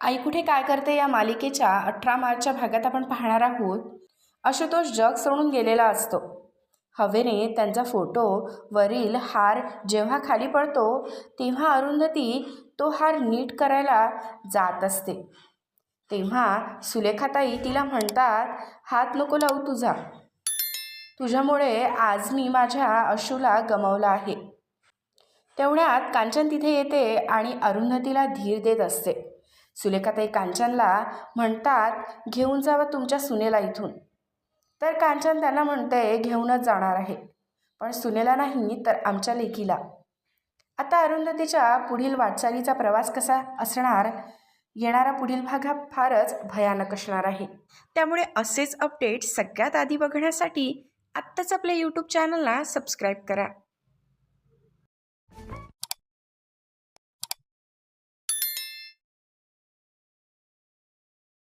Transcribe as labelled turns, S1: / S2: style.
S1: आई कुठे काय करते या मालिकेच्या अठरा मार्चच्या भागात आपण पाहणार आहोत? आशुतोष जग सोडून गेलेला असतो. हवेने त्यांचा फोटो वरील हार जेव्हा खाली पडतो तेव्हा अरुंधती तो हार नीट करायला जात असते. तेव्हा सुलेखाताई तिला म्हणतात हात नको लावू तुझा. तुझ्यामुळे आज मी माझ्या अशूला गमावलं आहे. तेवढ्यात कांचन तिथे येते आणि अरुंधतीला धीर देत असते. सुलेखाताई कांचनला म्हणतात घेऊन जावं तुमच्या सुनेला इथून. तर कांचन त्यांना म्हणते घेऊनच जाणार आहे. पण सुनेला नाही तर आमच्या लेकीला. आता अरुंधतीच्या पुढील वाटचालीचा प्रवास कसा असणार? येणारा पुढील भाग हा फारच भयानक असणार आहे. त्यामुळे असेच अपडेट सगळ्यात आधी बघण्यासाठी आत्ताच आपल्या यूट्यूब चॅनलला सबस्क्राईब करा.